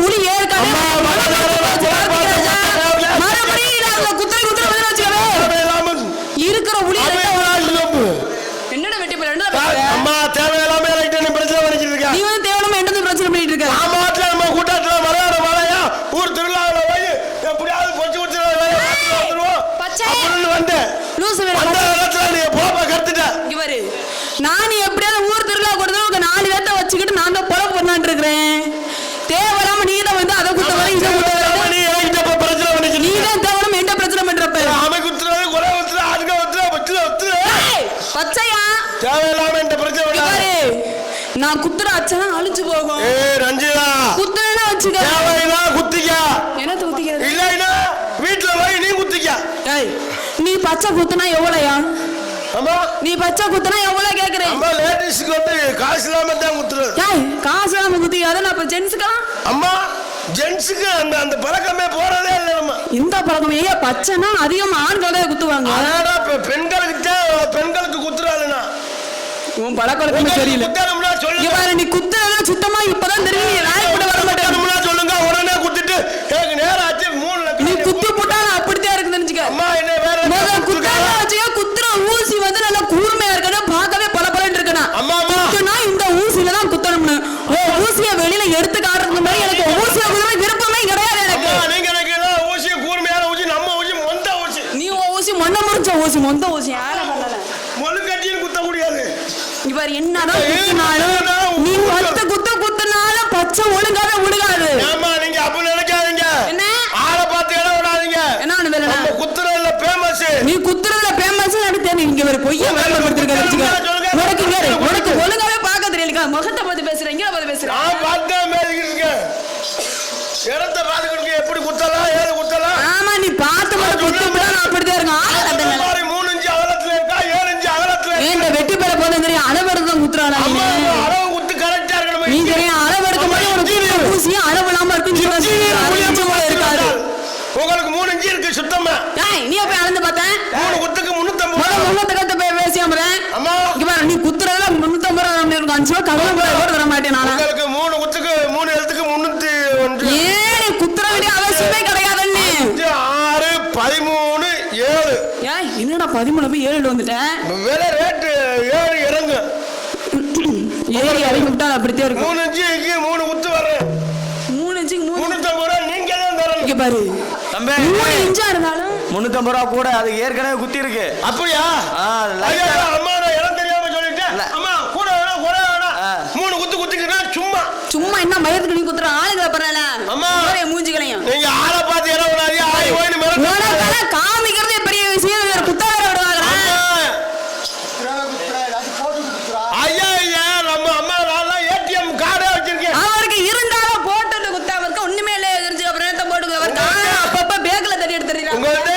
உளி ஏற்கனவே வந்து இருக்கிற உளி. என்னடா வெட்டி போய் என்னடா தா- பேசுற? அம்மா தேவையில்லாம எனக்கு நீ பிரச்சனை இருக்க நீ வந்து தேவையில்லாம என்ன பிரச்சனை பண்ணிட்டு இருக்க நான் மாட்டுல நம்ம கூட்டத்துல மலையாள மலையா ஊர் திருவிழாவில் போய் எப்படியாவது பொச்சு பச்சை. வந்தேன் லூசு வேற அந்த. இடத்துல நீ போப்ப கத்துட்ட நான் எப்படியாவது ஊர் திருவிழா கொடுத்து உங்க நாலு பேர்த்த வச்சுக்கிட்டு நான் தான் பொழப்பு பண்ணான்னு இருக்கிறேன் தேவையில்லாம நீ தான் வந்து அதை குத்த வர இதை குத்த தேவையில்லாம வர நீ என்கிட்ட இப்ப பிரச்சனை நீ பண்ணிக்கிட்டு தான் தேவையில்லாம என்ன பிரச்சனை பண்றப்ப அமை குத்துறது குறை குத்துற அதுக்க குத்துற வச்சுல குத்துற ஏய், பச்சையா? தேவையில்லாம என்கிட்ட பிரச்சனை நான் குத்துற அச்சனா அழிஞ்சு போகும். ஏய் ரஞ்சிதா. குத்துனா வச்சுக்க. தேவையில்லா குத்திக்க. என்ன குத்திக்கிறது? இல்லைன்னா வீட்டுல போய் நீ குத்திக்க. ஏய் நீ பச்சை குத்துனா எவ்வளோயா? அம்மா நீ பச்சை குத்துனா எவ்வளவு கேக்குறேன்? அம்மா லேடிஸ்க்கு வந்து காசு இல்லாம தான் குத்துறது. ஏய் காசு இல்லாம குத்திக்காத நான் இப்ப ஜென்ஸுக்கலாம் அம்மா ஜென்ஸுக்கு அந்த அந்த பழக்கமே போறதே இல்லை நம்ம. இந்த பழக்கம். ஏன் பச்சைனா அதிகமா ஆண்கள் குத்துவாங்க. பெண்களுக்கு தான் பெண்களுக்கு உன் இங்க சொல்லுங்க. பாரு நீ குத்துறத சுத்தமா இப்பதான் தெரியும் நீ நாய் கூட வர மாட்டேன் சொல்லுங்க. உடனே குத்திட்டு எனக்கு நேரம் ஆச்சு மூணு நீ குத்து போட்டாலும் அப்படித்தான் இருக்கு தெரிஞ்சுக்க அம்மா என்ன வேற? குத்தால வச்சுக்க குத்துற ஊசி வந்து நல்லா கூர்மையா இருக்கணும். பார்க்கவே பல பலன்னு இருக்கணும். அம்மா குத்துனா இந்த ஊசியில தான் குத்தணும்னு. ஓ ஊசிய வெளியில எடுத்து காட்டுறது மாதிரி எனக்கு ஊசிய குத்துற விருப்பமே கிடையாது எனக்கு. நீங்க எனக்கு ஊசி கூர்மையான ஊசி நம்ம ஊசி மொந்த ஊசி. நீ ஊசி மொன்ன முறிச்ச ஊசி மொந்த ஊசி. யார பண்ணல மொழு கட்டின்னு குத்த முடியாது இவர் என்னதான் குத்துனாலும் நீ பத்து குத்து குத்துனாலும் பச்சை ஒழுங்காவே விழுகாது ஏம்மா நீங்க அப்படி நினைக்காதீங்க. என்ன? ஆளை பார்த்து இடம் விடாதீங்க. என்ன வேலை குத்துறதுல ஃபேமஸ் நீ குத்துறதுல பேமஸ் அடுத்து நீ இங்க ஒரு பொய்ய விளம்பரப்படுத்திருக்க வச்சுக்க. உனக்கு இரு. உனக்கு ஒழுங்காவே பார்க்க தெரியல. முகத்தை பார்த்து பேசுறேன். இங்க பார்த்து பேசுறேன். நான் மேலிக்கிட்டு இருக்கேன். இடத்த பார்த்துக்கிட்டு எப்படி குத்தலாம் ஏது குத்தலாம்? ஆமா நீ பார்த்து மட்டும் குத்து விட நான் அப்படிதான் இருக்கும் பார்த்தேன். மூணு குத்துக்கு முன்னூத்தம்பது ரூபா. முன்னத்தை கத்து போய் இங்க பாரு நீ குத்துறதுல முன்னூத்தம்பது ரூபா இருக்கும் அஞ்சு ரூபா கடலை கூட தர மாட்டேன் நானா. உங்களுக்கு மூணு குத்துக்கு மூணு எழுத்துக்கு முன்னூத்தி ஒன்று. ஏன் நீ குத்துற வேண்டிய அவசியமே கிடையாதுன்னு அஞ்சு, ஆறு பதிமூணு ஏழு. ஏய் என்னடா பதிமூணு போய் ஏழு வந்துட்டேன் விலை ரேட்டு ஏழு இறங்கு. ஏறி இறங்கி விட்டா அப்படித்தான் இருக்கும். மூணு இன்ச்சுக்கு மூணு குத்து வர்றேன். மூணு இன்ச்சுக்கு மூணு. முன்னூத்தம்பது ரூபா நீங்க தான் தரணும். இங்க பாரு. தம்பி. மூணு இன்ச்சா இருந்தாலும் முன்னூத்தம்பது ரூபா கூட அது ஏற்கனவே குத்தி இருக்கு அப்படியா. அம்மா நான் இடம் தெரியாம சொல்லிட்டேன் இல்ல. அம்மா கூட வேணா கூட வேணா ஆ. மூணு குத்து குத்திக்கிட்டா சும்மா சும்மா என்ன மயத்துக்கு நீ குத்துற ஆளுங்களை பரவாயில்ல அம்மா. மூஞ்சிக்கலையும் நீங்க ஆளை பார்த்து இடம் விடாதீங்க ஆய் ஓய்னு மிரட்டு உனக்கெல்லாம் காமிக்கிறதே பெரிய விஷயம் வேற குத்தாத விடுவாங்க ஐயா ஐயா நம்ம அம்மா நான் ஏடிஎம் கார்டே வச்சிருக்கேன் அவருக்கு இருந்தாலும் போட்டு குத்தா அவருக்கு ஒண்ணுமே இல்லை தெரிஞ்சு அப்புறம் என்னத்த போட்டு அவர் காரணம் அப்பப்ப பேக்ல தட்டி எடுத்துறாங்க உங்கள்ட்ட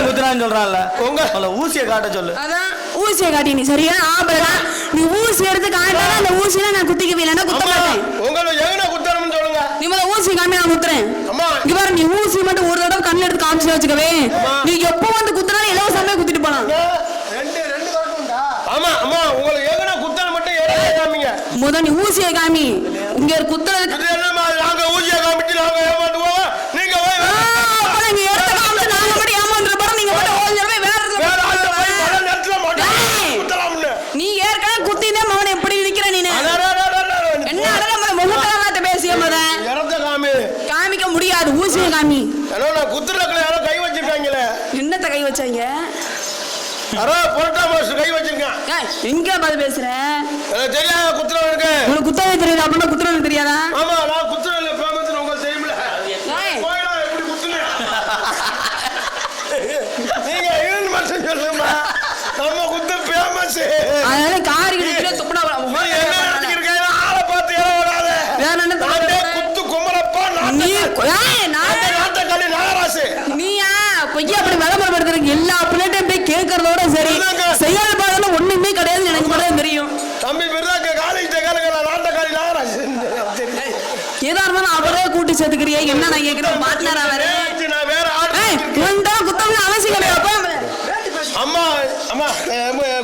குத்துறான் சொல்றான்ல. உங்க ஊசியை காட்ட சொல்லு. அதான் ஊசியை காட்டி நீ சரியா? ஆபரடா நீ ஊசி எடுத்து காட்டினா அந்த ஊசியில நான் குத்திக்கவே இல்லைன்னா குத்த மாட்டேன். எங்கன குத்தணும்னு சொல்லுங்க? நீ முதல்ல ஊசி காமி நான் குத்துறேன். அம்மா. இங்க பாரு நீ ஊசி மட்டும் ஒரு தடவை கண்ணில் எடுத்து காமிச்சு வச்சுக்கவே. நீ எப்போ வந்து குத்துனாலும் இலவசமே குத்திட்டு போலாம். ஆமா அம்மா உங்களுக்கு எங்கன குத்தணும் மட்டும் ஏறே காமிங்க? முத நீ ஊசியை காமி. இங்க குத்துறதுக்கு நாங்க ஊசியை காமிச்சு நாங்க ஏமாத்துவோம் நீங்க போய் ஆ, வேற- அப்ப நீங்க எடுத்து காமிச்சு நாங்க மட்டும் ஏமாந்துட்டு போறோம் நீங்க மட்டும் ஓஞ்சு போய் வேற இடத்துல வேற ஆள்கிட்ட போய் குத்துட்டு பல நேரத்துல மாட்டோம் ஏய். குத்தலாம்னு நீ ஏற்கனவே குத்தினே மகன் எப்படி நிக்கிற நீ அட, அட, அட, அட, அட. என்ன அடல முத முகத்துல மாத்த பேசிய முத இடத்த காமி காமிக்க முடியாது ஊசியை காமி ஏன்னா நான் குத்துறதுல யாரோ கை வச்சிருக்காங்களே என்னத்த கை வச்சாங்க. யாரோ புரட்டா கை வச்சிருக்கான் எங்க பார்த்து பேசுற? எனக்கு தெரியாத குத்துறவனுக்கு உனக்கு குத்தவே தெரியாது அப்படின்னா குத்துறது தெரியாதா? ஆமா நான் உங்களுக்கு தெரியுமில்ல ஏய், கோயிலா எப்படி குத்துனேன் நீங்க ஏழு மாசம் சொல்லுமா நம்ம குத்து ஃபேமஸ் அதனால காரி கிட்ட துப்புனா நீ என்ன நடத்திருக்கீங்க ஆளை பார்த்து ஏற வராத வேற என்ன நானே தப்பு? குத்து குமரப்பா நீ நாட்டை ஏய், நான் நாட்டக்காளி நாகராசு நீயா பொய்யா விளம்பரப்படுத்துறதுக்கு எல்லா பிள்ளைட்டையும் போய் கேட்கறதோட சரி. இல்லைங்க. செயல் பாடல ஒண்ணுமே கிடையாதுன்னு எனக்கு மட்டும் தெரியும். தம்பி பிறந்தாக்க காலேஜ். ஏதா இருந்தாலும் அவரே கூட்டி சேர்த்துக்கிறியா. என்ன நான் கேட்கிறேன்? பார்ட்னர் அவரு அவசியம் கிடையாது அம்மா அம்மா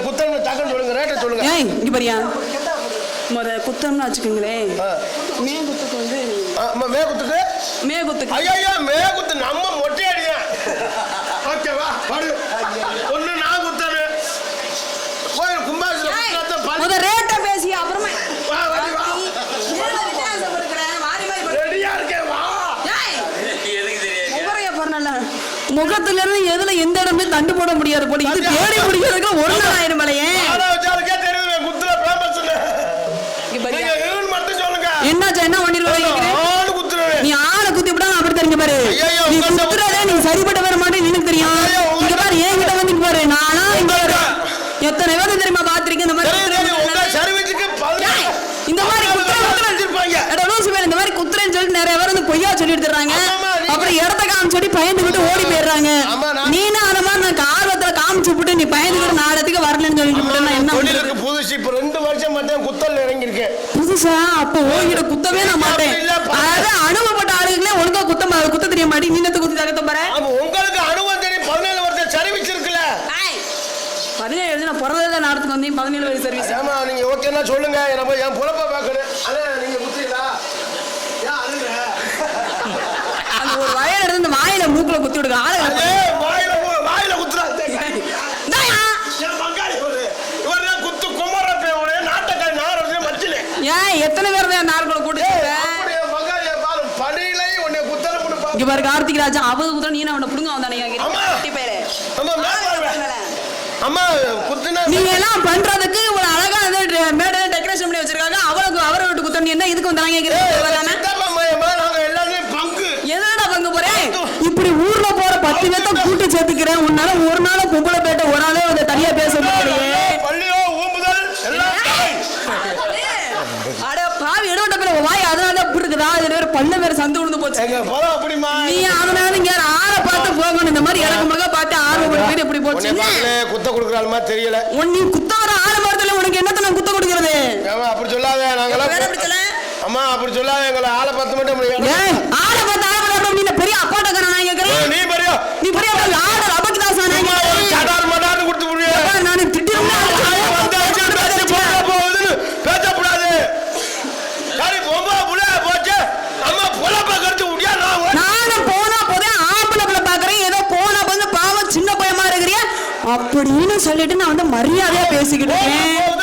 குத்தம் சொல்லுங்க ரேட்டை சொல்லுங்க. ஏய் இங்க பாரியா. முத குத்தம்னு வச்சுக்கோங்களேன். மீன் குத்துக்கு? வந்து மேகுத்துக்கு மேகுத்துக்கு ஐயா மேகுத்து நம்ம முகத்துல இருந்து எதுல எந்த இடமே தண்டு போட முடியாது போல. இது தேடி முடிக்கிறதுக்கு ஒரு நாள் ஆயிரம் மலையே. என்னாச்சு என்ன குத்துறேன் நீ ஆளை குத்தி விட்டா அப்படி தெரிஞ்ச பாரு. நீ குத்துறதே நீ சரிப்பட்டு வர மாட்டேன்னு எனக்கு தெரியும். இங்க பாரு ஏன் கிட்ட வந்து பாரு. நானா இங்க வர எத்தனை பேர் தெரியுமா பாத்திருக்கேன் இந்த மாதிரி இந்த மாதிரி இந்த மாதிரி குத்துறேன்னு சொல்லிட்டு நிறைய பேர் வந்து பொய்யா நீங்க- அப்புறம் காமிச்சு பயந்துகிட்டு ஓடி போயிடுறாங்க. ஆமா, நான்- அந்த மாதிரி நான் ஆர்வத்துல காமிச்சு விட்டு நீ பயந்துகிட்டு நாடத்துக்கு வரலன்னு சொல்லிட்டு விட்டு நான் என்ன புதுசு. இப்ப ரெண்டு வருஷம் மட்டும் குத்தல் இறங்கியிருக்கேன். புதுசா? அப்ப ஓங்கிட்ட குத்தவே நான் மாட்டேன். அதாவது அனுபவப்பட்ட ஆளுகளே ஒழுங்கா குத்த மா- குத்த தெரிய மாட்டேன் நீ என்னத்த குத்தி தகத்த பாரு ஆமா உங்களுக்கு அனுபவம் தெரியும். பதினேழு வருஷம் சர்வீஸ் இருக்குல்ல. பதினேழு எழுதி நான் பிறந்ததுல நடத்துக்கு வந்தேன். பதினேழு வயசு சர்வீஸ் ஏமா நீங்க ஓகேன்னா சொல்லுங்க. நம்ம என் பொழப்ப பார்க்கணும். அண்ணா நீங்க குத்துறீங்களா ஏன் அழுகுற? அந்த ஒரு வயல் இந்த வாயில மூக்குல குத்தி விடுங்க. ஆளு அதே வாயில வாயில குத்துறா ஏன் எத்தனை பேர் தான் நார்களை கூட்டி இங்க பாரு. கார்த்திக் ராஜா அவரு குத்துற நீ அவனை புடுங்க வந்தானே நீங்க எல்லாம் பண்றதுக்கு இவ்வளவு அழகா மேடை டெக்கரேஷன் பண்ணி வச்சிருக்காங்க. அவளுக்கு அவரை விட்டு குத்த நீ என்ன இதுக்கு வந்தாங்க பத்து பேத்த கூட்டு சேர்த்துக்கிறேன். உன்னால ஒரு நாள் பொம்பளை பேட்ட ஒரு ஆளே வந்து தனியா பேச முடியலையே. அட பாவி இடவட்ட பேர் வாய் அதனால இப்படி இருக்குதா? இதுல வேற பல்ல வேற சந்து விழுந்து போச்சு. நீ அதனால இங்க ஆளை பார்த்து போகணும் இந்த மாதிரி இறக்கு முழுக்க பார்த்து ஆர்வப்பட போயிட்டு எப்படி உன்னை போச்சு குத்த கொடுக்குறாளுமா தெரியல. உன் நீ குத்த வர ஆளை மரத்துல உனக்கு என்னத்த நான் குத்த கொடுக்கறது? அப்படி சொல்லாத நாங்களாம்? அம்மா அப்படி சொல்லாத எங்களை ஆளை பார்த்து மட்டும் ஆளை பார்த்து ஆளை பார்த்து நீ பெரிய அப்பாட்டக்காரன் நான் நீ பெரிய நீ பெரிய அபகிதாசா நான் சும்மா ஒரு கேக்குறேன் சடார் மடார்னு கொடுத்து புரிய நான் திட்டிருந்தேன் வந்தாச்சு, பேசி போக போகுதுன்னு பேசக்கூடாது. சரி, பொம்பளை புள்ள போச்சு. அம்மா பொழப்ப கருத்து விட்டியா? நான் உன் நானும் போனா போதே ஆம்பளை பிள்ளை பாக்குறேன் ஏதோ போனா வந்து பாவம் சின்ன பையமா இருக்கிறியா. அப்படின்னு சொல்லிட்டு நான் வந்து மரியாதையா பேசிக்கிட்டு இருக்கேன்.